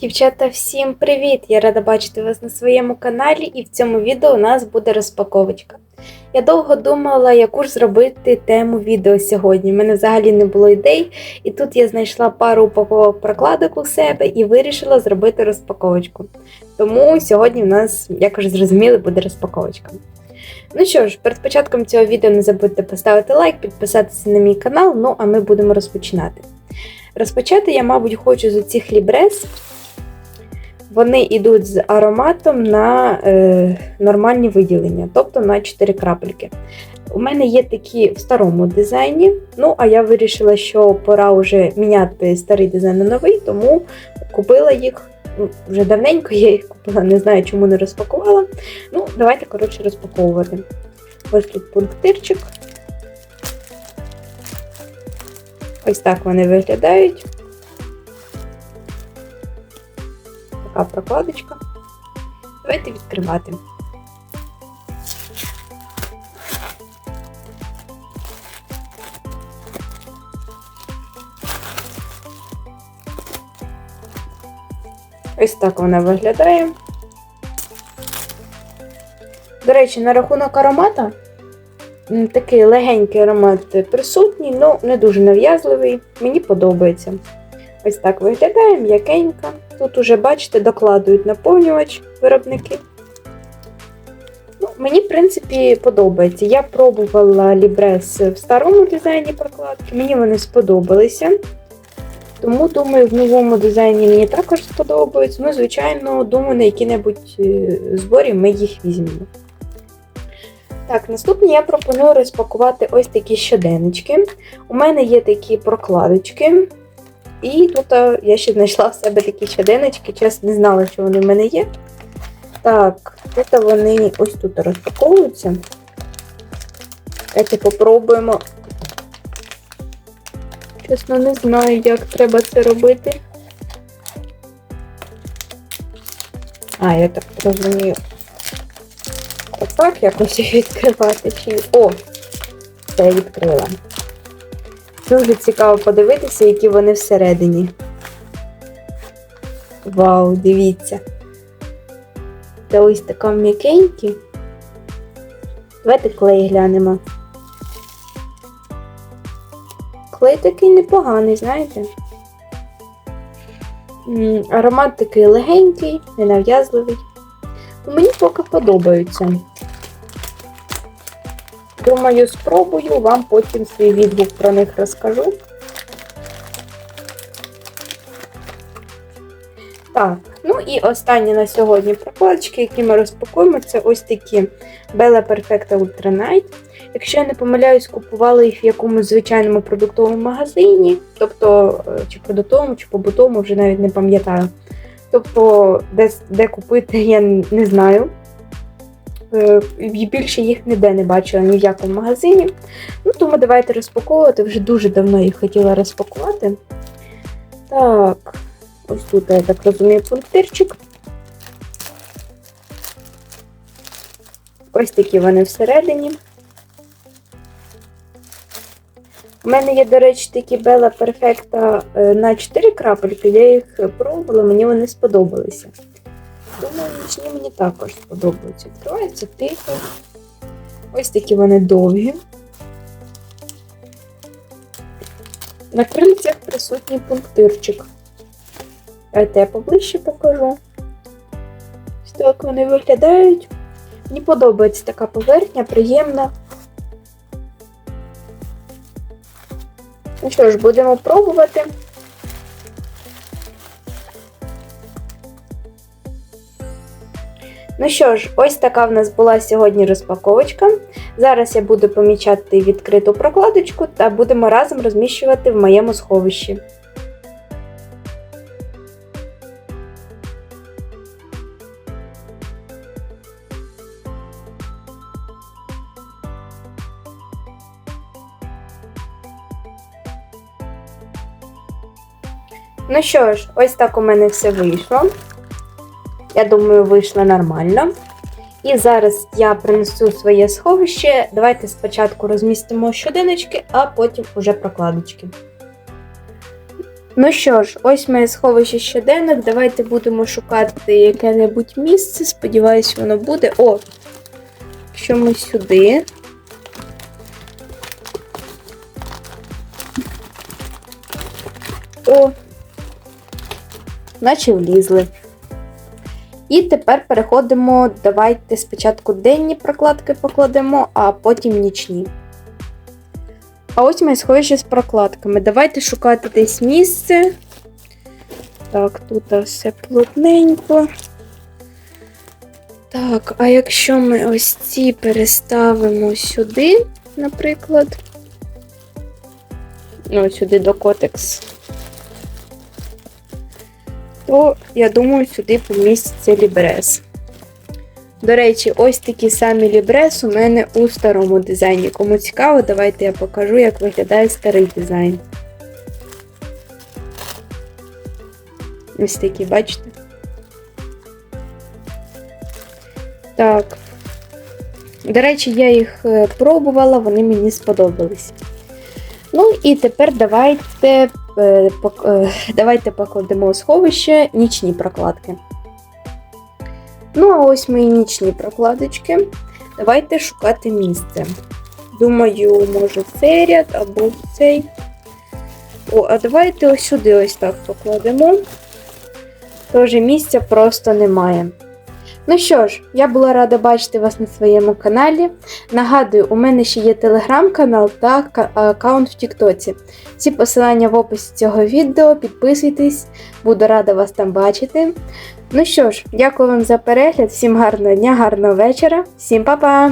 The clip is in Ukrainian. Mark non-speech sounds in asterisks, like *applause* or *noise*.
Дівчата, всім привіт! Я рада бачити вас на своєму каналі, і в цьому відео у нас буде розпаковочка. Я довго думала, яку ж зробити тему відео сьогодні. У мене взагалі не було ідей, і тут я знайшла пару упаковок прокладок у себе і вирішила зробити розпаковочку. Тому сьогодні в нас, як вже зрозуміли, буде розпаковочка. Ну що ж, перед початком цього відео не забудьте поставити лайк, підписатися на мій канал, ну а ми будемо розпочинати. Розпочати я, мабуть, хочу з цих лібрес. Вони йдуть з ароматом на е, нормальні виділення, тобто на 4 крапельки. У мене є такі в старому дизайні, ну а я вирішила, що пора вже міняти старий дизайн на новий, тому купила їх ну, вже давненько, я їх купила, не знаю, чому не розпакувала. Ну, давайте, коротше, розпаковувати. Ось тут пунктирчик. Ось так вони виглядають. Така прокладочка. Давайте відкривати. Ось так вона виглядає. До речі, на рахунок аромата такий легенький аромат присутній, але не дуже нав'язливий. Мені подобається. Ось так виглядає, м'якенька. Тут уже, бачите, докладують наповнювач виробники. Ну, Мені, в принципі, подобається. Я пробувала лібрес в старому дизайні прокладки, мені вони сподобалися. Тому, думаю, в новому дизайні мені також сподобаються. Ну, звичайно, думаю, на які-небудь е, зборі ми їх візьмемо. Так, наступні я пропоную розпакувати ось такі щоденнички. У мене є такі прокладочки. І тут я ще знайшла в себе такі щоденнички, чесно не знала, що вони в мене є. Так, тут вони ось тут розпаковуються. Давайте попробуємо. Чесно, не знаю, як треба це робити. А, я так розумію. Отак якось їх *laughs* відкривати чи. О! Це я відкрила. Дуже цікаво подивитися, які вони всередині. Вау, дивіться. Це ось така м'якенькі. Давайте клей глянемо. Клей такий непоганий, знаєте? Аромат такий легенький, ненав'язливий. Мені поки подобаються. Думаю, спробую, вам потім свій відгук про них розкажу. Так, ну і останні на сьогодні прокладочки, які ми розпакуємо, це ось такі Bella Perfecta Ultra Night. Якщо я не помиляюсь, купувала їх в якомусь звичайному продуктовому магазині, тобто, е, чи продуктовому, чи побутовому, вже навіть не пам'ятаю. Тобто, де, де купити, я не знаю. Е, більше їх ніде не бачила ні в якому магазині. Ну, тому давайте розпаковувати. Вже дуже давно їх хотіла розпакувати. Так, ось тут, я так розумію, пунктирчик. Ось такі вони всередині. У мене є, до речі, такі Bella Perfecta е, на 4 крапельки, я їх пробувала, мені вони сподобалися. Думаю, нічні мені також сподобаються. Відкриваються тихо. Ось такі вони довгі. На крильцях присутній пунктирчик. Давайте я поближче покажу. Ось так вони виглядають. Мені подобається така поверхня, приємна. Ну що ж, будемо пробувати. Ну що ж, ось така в нас була сьогодні розпаковочка. Зараз я буду помічати відкриту прокладочку та будемо разом розміщувати в моєму сховищі. Ну що ж, ось так у мене все вийшло. Я думаю, вийшло нормально. І зараз я принесу своє сховище. Давайте спочатку розмістимо щоденочки, а потім уже прокладочки. Ну що ж, ось моє сховище щоденник. Давайте будемо шукати яке-небудь місце. Сподіваюсь, воно буде. О! Якщо ми сюди. О! Наче влізли. І тепер переходимо. Давайте спочатку денні прокладки покладемо, а потім нічні. А ось моє сховище з прокладками. Давайте шукати десь місце. Так, тут все плотненько. Так, а якщо ми ось ці переставимо сюди, наприклад. Ну, сюди до котекс. То, я думаю, сюди поміститься лібрес. До речі, ось такі самі лібрес у мене у старому дизайні. Кому цікаво, давайте я покажу, як виглядає старий дизайн. Ось такі, бачите? Так. До речі, я їх е, пробувала, вони мені сподобались. Ну і тепер давайте, давайте покладемо у сховище нічні прокладки. Ну, а ось мої нічні прокладочки. Давайте шукати місце. Думаю, може цей ряд або цей. О, а давайте ось сюди ось так покладемо. Тож місця просто немає. Ну що ж, я була рада бачити вас на своєму каналі. Нагадую, у мене ще є телеграм-канал та аккаунт в Тіктоці. Всі посилання в описі цього відео. Підписуйтесь, буду рада вас там бачити. Ну що ж, дякую вам за перегляд, всім гарного дня, гарного вечора, всім па-па!